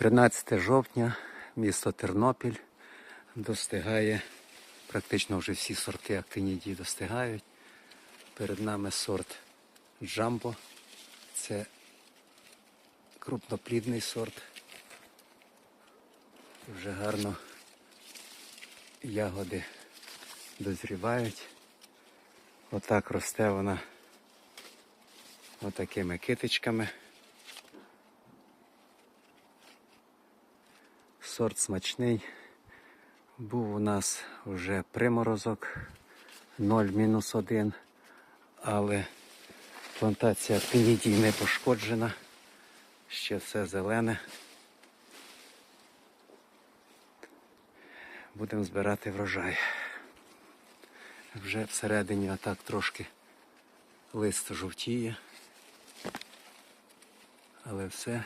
13 жовтня, місто Тернопіль достигає, практично вже всі сорти актинідії достигають. Перед нами сорт Джамбо. Це крупноплідний сорт. Вже гарно ягоди дозрівають. Отак росте вона отакими китичками. Сорт смачний. Був у нас вже приморозок 0-1, але плантація пенідій не пошкоджена. Ще все зелене. Будемо збирати врожай. Вже всередині отак трошки лист жовтіє. Але все